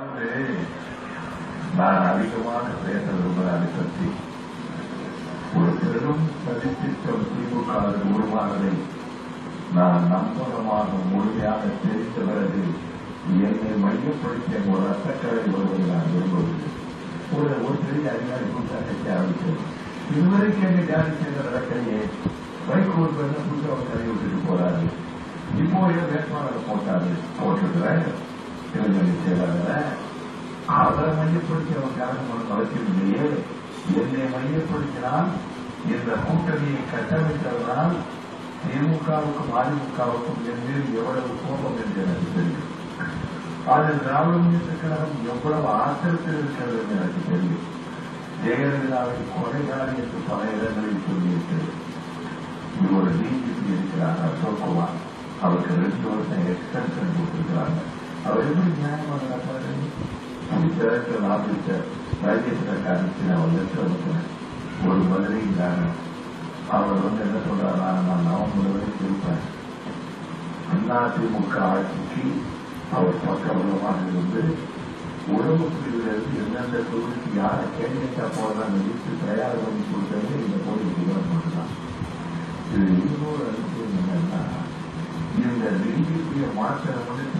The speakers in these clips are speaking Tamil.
அதாவது நான் அதிகமாக பேச விரும்புகிறேன் அதை பற்றி ஒரு பெரும் சதித்திட்டம் திமுக உருவானதை நான் நம்பகமாக முழுமையாக தெரிந்த பிறகு என்னை மையப்படுத்திய ஒரு ரத்தக்கரை வருவதை நான் விரும்பவில்லை ஒரு ஒரு பெரிய அதிகாரி புதுசாக கட்சி ஆரம்பித்தது இதுவரைக்கும் என்னை ஜாதி செய்த நடக்கையே பைக் ஒரு பேர் புதுசாக ஒரு கதை விட்டுட்டு போறாரு இப்போ ஏன் வேட்பாளர் போட்டாரு போட்டிருக்கிறேன் இளைஞரணி அவரை மையப்படுத்தி அவன் காரணம் அவசியமில்லையே என்னை மையப்படுத்தினால் இந்த கூட்டணியை கட்டமைத்ததனால் திமுகவுக்கும் அதிமுகவுக்கும் என் மீது எவ்வளவு கோபம் என்று எனக்கு தெரியும். அது திராவிட முன்னேற்ற கழகம் எவ்வளவு ஆத்திரத்தில் இருக்கிறது என்று எனக்கு தெரியும். ஜெயலலிதாவை கொலைகாரி என்று பல இடங்களில் சொல்லியிருக்கிறது இது ஒரு டிஜிபி இருக்கிறார் அசோக்குமார். அவருக்கு ரெண்டு வருஷம் எக்ஸ்டென்ஷன் கொடுத்திருக்கிறாங்க. அவர் எப்படி நியாயமாக நடப்பாரு டேரக்டர் ஆபீசர் ராஜேஸ்வர காரணத்தை நான் லெட்டர் அனுப்பினேன் ஒரு பதிலை தானே அவர் வந்து என்ன சொல்றாரா நான் நவம்பர் வரைக்கும் இருப்பேன் அதிமுக ஆட்சிக்கு அவர் பக்கபலமாக இருந்து உறவு பிரிவிலிருந்து எந்தெந்த தொகுதிக்கு யாரை கேண்டிடேட்டா போறதான் லிஸ்ட் தயார் பண்ணி கொடுத்தது இந்த போய் விவரம் மட்டும்தான் இது இன்னொரு அதிசயம் என்னன்னா இந்த டிஜிபியை மாற்றணும்னு திமுக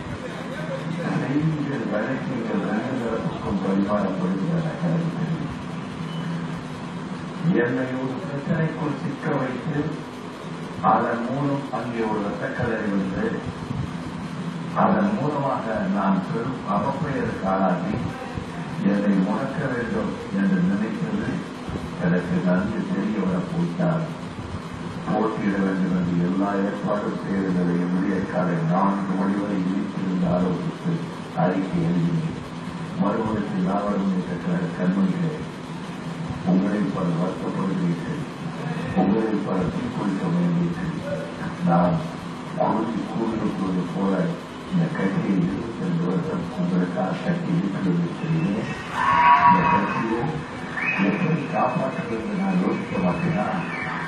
நீங்கள் முயற்சி வழக்குகள் பரிமாறப்படுகின்றன என்னை ஒரு பிரச்சனைக்குள் சிக்க வைத்து அதன் மூலம் அங்கே ஒரு ரத்தக்கலை வந்து அதன் மூலமாக நான் பெரும் அவப்பெயருக்கு ஆளாகி என்னை முடக்க வேண்டும் என்று நினைத்தது எனக்கு நன்கு தெரிய வரப்போட்டார் போட்டியிட வேண்டும் என்று எல்லா ஏற்பாடும் செய்திருந்ததை விடிய காலை நான்கு மணி வரை வீட்டிலிருந்து ஆலோசித்து அறிக்கை எழுதி மறுபடியும் நாவலும் கற்ற கண்மணிகளே உங்களில் பல வருத்தப்படுகிறீர்கள் உங்களில் பல தீக்குளிக்க வேண்டியீர்கள் நான் குருதி கூறியிருப்பது போல இந்த கட்சியை இருபத்தி ரெண்டு வருஷம் உங்களுக்காக கட்டி இருக்கிறது தெரியும் இந்த கட்சியை எப்படி காப்பாற்றுவது நான் யோசிக்க மாட்டேன்னா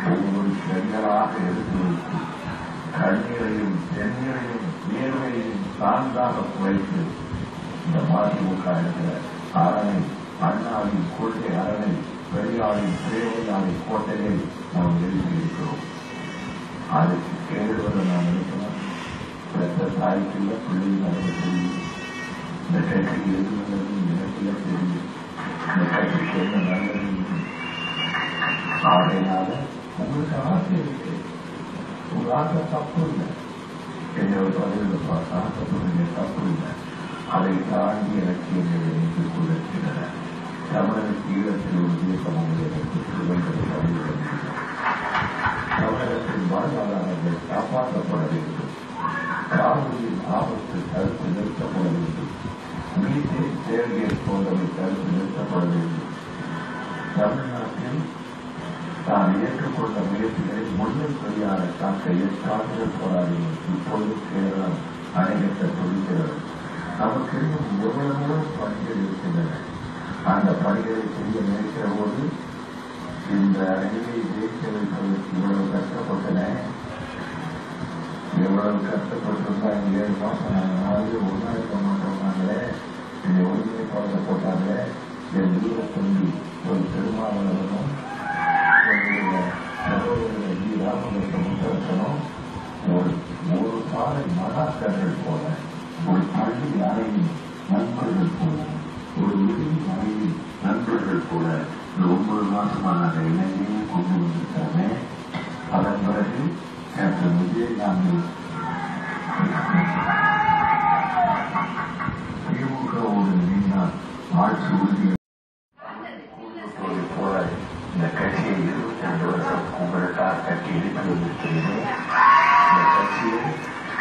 ஒவ்வொரு செங்கலாக எடுத்து வைத்து கண்ணீரையும் தென்னீரையும் வேர்வையையும் சார்ந்தாக குறைத்து இந்த மதிமுக இருக்கிற அரணை அண்ணாவின் கொள்கை அரணை பெரியாரின் பிரேமையாரின் கோட்டையை நாம் எழுதியிருக்கிறோம் அதுக்கு கேடுவதை நான் நினைக்கிறேன் பெற்ற தாய்க்கு இல்லை பிள்ளைகள் எனக்கு தெரியும் இந்த கட்சிக்கு எழுதுவது எனக்குள்ள தெரியும் இந்த கட்சிக்கு என்ன நல்லது ஆகையினால உங்களுக்கு ஆசை இருக்கு உங்க ஆசை தப்பு இல்லை என்னோட பதிவில் பார்த்து ஆசைப்படுறீங்க தப்பு இல்லை அதை தாண்டி இலக்கியங்களை இணைத்துக் கொண்டிருக்கின்றன தமிழனுக்கு ஈழத்தில் ஒரு உங்களுக்கு பதிவு தமிழகத்தின் வாழ்வாதாரங்கள் காப்பாற்றப்பட வேண்டும் காவிரியின் ஆபத்து தடுத்து நிறுத்தப்பட வேண்டும் மீத்தேன் தேர்தல் போன்றவை தடுத்து நிறுத்தப்பட வேண்டும் தமிழ்நாட்டில் தான் ஏற்றுக்கொண்ட முயற்சிகளை முன்னில் பெரியார காக்க எட்டாண்டுகள் போராடினோம் இப்பொழுது கேரளம் அணைகட்ட துடிக்கிறது நமக்கு இன்னும் எவ்வளவோ பணிகள் இருக்கின்றன. அந்த பணிகளை செய்ய நினைக்கிற போது இந்த அணியை ஜெயிக்க வைப்பதற்கு இவ்வளவு கஷ்டப்பட்டன? எவ்வளவு கஷ்டப்பட்டிருந்தா இங்கே ஏழு நாங்கள் நாலு ஒன்றா இருக்க மாட்டோம்னாங்களே இந்த ஒருமைப்பாடு போட்டாங்களே? என் வீர தம்பி ஒரு பெருமாவளவனும் என்னுடைய சகோதரர் ஜி ராமகிருஷ்ண முத்தரசனும் ஒரு ஒரு பாறை மகாக்கர்கள்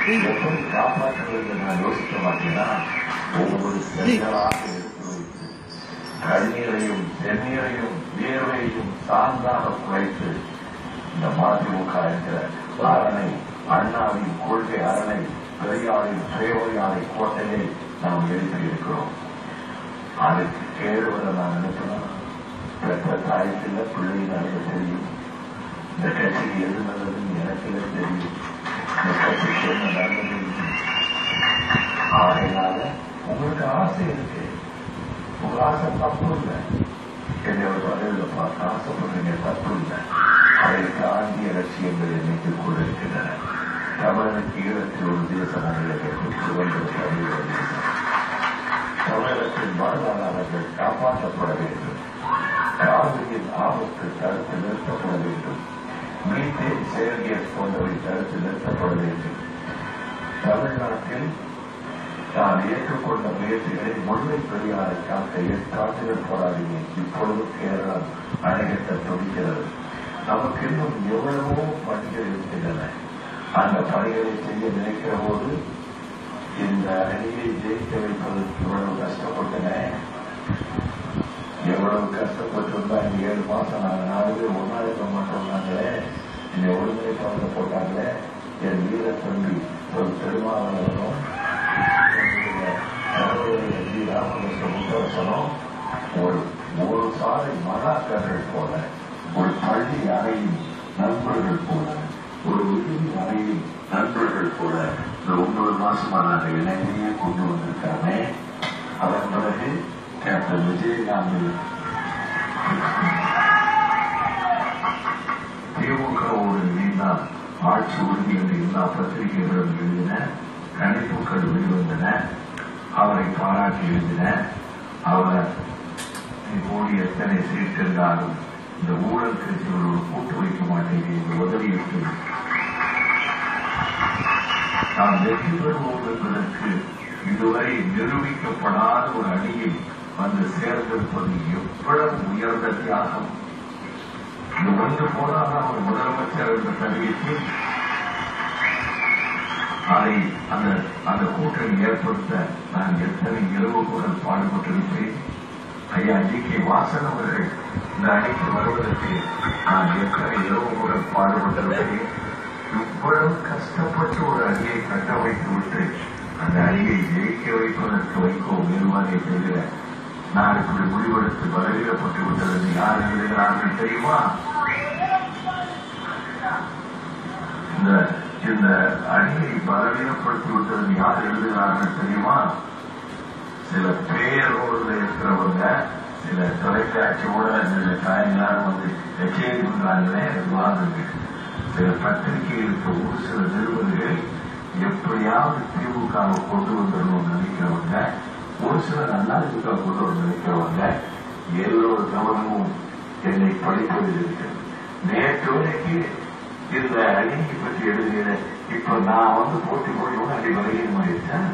எப்படி காப்பாற்ற வேண்டும் நான் யோசிக்க மாட்டேன்னா ஒவ்வொரு பெண்களாக எடுத்து வைத்து கண்ணீரையும் செந்நீரையும் வியர்வையையும் சார்ந்தாக குறைத்து இந்த மதிமுக என்கிற அரணை அண்ணாவின் கொள்கை அரணை பெரியாரின் சுயமரியாதை கோட்டையை நாம் எழுப்பி இருக்கிறோம் அதுக்கு கேடுவதை நான் நினைக்கிறேன் பெற்ற தாய்க்கு இல்ல பிள்ளைங்க தெரியும் இந்த கட்சிக்கு எது நல்லதுன்னு எனக்கு தெரியும். இந்த கட்சிக்கு என்ன நல்லது ஆகையினால உங்களுக்கு ஆசை இருக்கு உங்க ஆசை தப்பு இல்லை என்னை ஒரு வகையில் பார்த்து ஆசைப்படுறீங்க தப்பு இல்லை அதை தாண்டிய லட்சியங்கள் இன்னைக்கு கூட இருக்கின்றன தமிழனுக்கு ஈழத்தில் ஒரு தேசம் மீட்டு சுதந்திர செயல்கள் போன்றவை தடுத்து நிறுத்தப்பட வேண்டும் தமிழ்நாட்டில் நான் ஏற்றுக்கொண்ட முயற்சிகளை முழுமை பெரியாரை காக்க எட்டாண்டுகள் போராடினேன் இப்பொழுது கேரளம் அணைகட்ட துடிக்கிறது. நமக்கு இன்னும் எவ்வளவோ பணிகள் இருக்கின்றன. அந்த பணிகளை செய்ய நினைக்கிற போது இந்த அணியை ஜெயிக்க வைப்பதற்கு இவ்வளவு கஷ்டப்பட்டன. எவ்வளவு கஷ்டப்பட்டு இருந்தா இந்த ஏழு மாசம் நாலு பேர் ஒன்னா இருக்க மாட்டோம்னாங்களே இந்த ஒழுங்கை ஒருங்கிணைப்பாளரை போட்டாங்களே என் வீர தம்பி ஒரு பெருமாவளவனும் முத்தரசனும் ஒரு ஒரு சாலை மகாக்கர்கள் போல ஒரு பள்ளி அறையின் நண்பர்கள் போல ஒரு விடுதி அறையின் நண்பர்கள் போல இந்த ஒன்பது மாசமா நாங்கள் இணையையே கொண்டு வந்திருக்காமே. அதன் பிறகு கேப்டன் விஜயகாந்த் திமுகவோடு இணைந்தால் ஆட்சி உறுதி என்று எல்லா பத்திரிகைகளும் எழுதின கணிப்புகள் வெளிவந்தன அவரை பாராட்டி எழுதின அவர் இப்போது எத்தனை சீட்டிருந்தாலும் இந்த ஊழல் கட்சிகளோடு கூட்டு வைக்க மாட்டேன் என்று உதவியிட்டு நாம் வெற்றி பெறுவோம் என்பதற்கு இதுவரை நிரூபிக்கப்படாத ஒரு அணியை வந்து சேர்ந்திருப்பது எவ்வளவு உயர்ந்த தியாகம். இது ஒன்று போனால் அவர் முதலமைச்சர் என்ற தகுதிக்கு அதை அந்த அந்த கூட்டணி ஏற்படுத்த நான் எத்தனை இரவு குரல் பாடுபட்டிருப்பேன் ஐயா ஜி. கே. வாசன் அவர்கள் இந்த அணிக்கு வருவதற்கு நான் எத்தனை இரவு கூட பாடுபட்டிருப்பேன் இவ்வளவு கஷ்டப்பட்டு ஒரு அணியை கட்டமைத்து விட்டு அந்த அணியை ஜெயிக்க வைப்பதற்கு வைக்கோ நிர்வாகி தவிர நான் இப்படி முடிவெடுத்து பலவீனப்பட்டு விட்டது என்று யார் எழுதுகிறார்கள் தெரியுமா இந்த இந்த அணியை பலவீனப்படுத்தி விட்டது யார் எழுதுகிறார்கள் தெரியுமா சில பேரோடு இருக்கிறவங்க சில தொலைக்காட்சியோட சில காயங்களாக வந்து எச்சரிக்கை பண்றாங்களே வாங்குங்க சில பத்திரிகைகளுக்கு ஒரு சில நிறுவனங்கள் எப்படியாவது திமுகவை கொண்டு வந்துடணும்னு நினைக்கிறவங்க ஒரு சில நல்லா திமுக கொண்டு நினைக்கிறவங்க எல்லோரு கவனமும் என்னை படிப்பதில் இருக்கிறது நேற்று வரைக்கும் இந்த அணியை பற்றி எழுதிய இப்ப நான் வந்து போட்டி போடணும்னு அடி விலகினமாயிருச்சேன்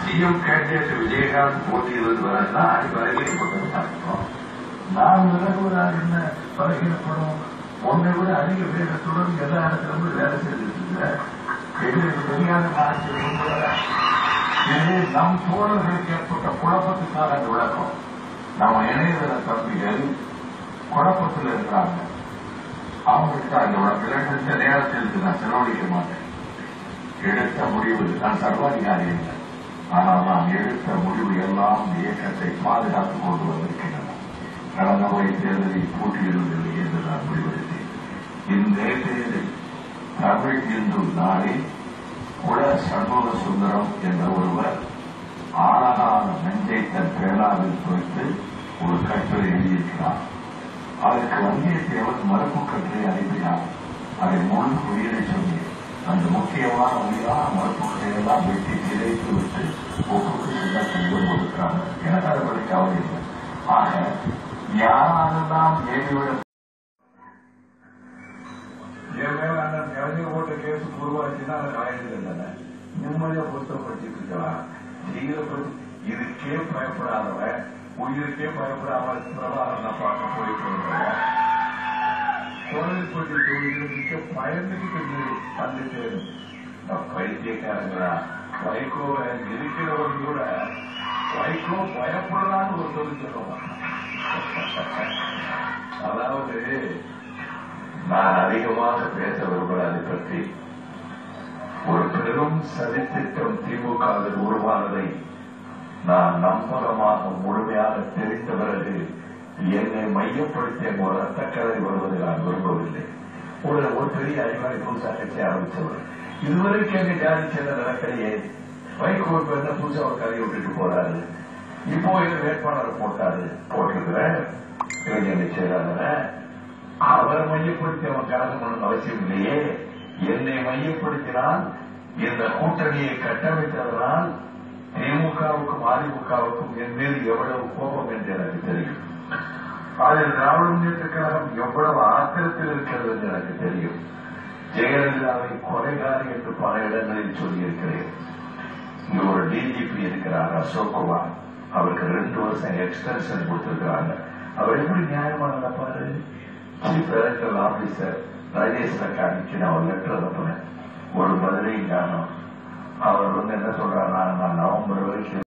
சிஎம் கேண்டிடேட் விஜயகாந்த் போட்டியிலிருந்து வரா அடி விலகினப்பட்டது அர்த்தம் நான் விலகுவதாக என்ன பலகீனப்படும்? ஒன்றை விட அதிக வேகத்துடன் எல்லா இடத்திலும் வேலை செய்துட்டு எங்களுக்கு தெரியாத காலத்தில் இது நம் தோழர்களுக்கு ஏற்பட்ட குழப்பத்துக்கான அந்த விளக்கம் நம்ம இணையதள தம்பிகள் குழப்பத்தில் இருக்கிறாங்க. அவங்களுக்கு அந்த விளக்கம் இந்த நேரத்திற்கு நான் செலவழிக்க மாட்டேன். எடுத்த முடிவு நான் சர்வாதிகாரி இல்லை ஆனால் நான் எடுத்த முடிவு எல்லாம் இந்த இயக்கத்தை பாதுகாத்துக் கொண்டு வந்திருக்கின்றன கடந்த முறை தேர்தலில் போட்டியிடவில்லை என்று நான் முடிவெடுத்தேன். இந்நேரத்தில் தமிழ் இந்து நாளில் குல சண்முக சுந்தரம் என்ற ஒருவர் ஆழகான நஞ்சை தன் பேனாவில் குறித்து ஒரு கட்டுரை எழுதியிருக்கிறார். அதற்கு வந்தியத்தேவன் மறுப்பு கட்டுரை அனுப்பினார். அதை முழு உயிரை சொன்னேன் அந்த முக்கியமான உயிரான மருத்துவத்தை எல்லாம் வெட்டி சிதைத்து விட்டு ஒப்புக்கு சின்னத்தையும் கொடுக்கிறாங்க எனக்கு அதை பற்றி கவலை இல்லை. ஆக யாராலும் ஏவிவிட என் நிம்மதியா புத்தகப்படுத்திட்டு இருக்கலாம் இதை பத்தி இதுக்கே பயப்படாதவன் உயிருக்கே பயப்படாம பிரபாகரனை பார்க்க போயிட்டு இருக்கிறவன் கோவில்பட்டி தொழிலுக்கு பயந்துட்டு வந்துட்டு பைத்தியக்காரங்களா வைகோவை இருக்கிறவன் கூட வைகோ பயப்படுறான்னு ஒரு சொல்லி சொல்லுவான் அதாவது நான் அதிகமாக பேச விரும்புகிறேன் அதை பற்றி ஒரு பெரும் சதித்திட்டம் திமுகவில் உருவானதை நான் நம்பகமாக முழுமையாக தெரிந்த பிறகு என்னை மையப்படுத்திய ஒரு ரத்தக்கலை வருவதை நான் விரும்பவில்லை. ஒரு ஒரு பெரிய அறிவாளி புதுசாக கட்சி ஆரம்பித்தவர். இதுவரைக்கும் எங்க ஜாதி சேர்ந்த நடக்கலையே? வைகோ இப்ப என்ன புதுசா ஒரு கதையை விட்டுட்டு போறாரு. இப்போ எங்க வேட்பாளர் போட்டாரு? போட்டிருக்கிற இளைஞரை செயலாளரை? அவர் மையப்படுத்தி அவன் கலந்து பண்ணணும் அவசியம் இல்லையே. என்னை மையப்படுத்தினால் இந்த கூட்டணியை கட்டமைத்ததனால் திமுகவுக்கும் அதிமுகவுக்கும் என் மீது எவ்வளவு கோபம் என்று எனக்கு தெரியும். அதில் திராவிட முன்னேற்ற கழகம் எவ்வளவு ஆத்திரத்தில் இருக்கிறது என்று எனக்கு தெரியும். ஜெயலலிதாவை கொலைகாரி என்று பல இடங்களில் சொல்லியிருக்கிறேன். இங்க ஒரு டிஜிபி இருக்கிறார் அசோக் குமார். அவருக்கு ரெண்டு வருஷம் எக்ஸ்டென்ஷன் கொடுத்திருக்கிறாங்க. அவர் எப்படி நியாயமா நடப்பாரு? சீஃப் எலக்டரல் ஆபீசர் ராஜேஷ் ரக்கானிக்கு நான் ஒரு லெட்டர் அனுப்புனேன் ஒரு பதிலையும் காணும். அவர் வந்து என்ன சொல்றாருன்னா நான் நவம்பர் வரைக்கும்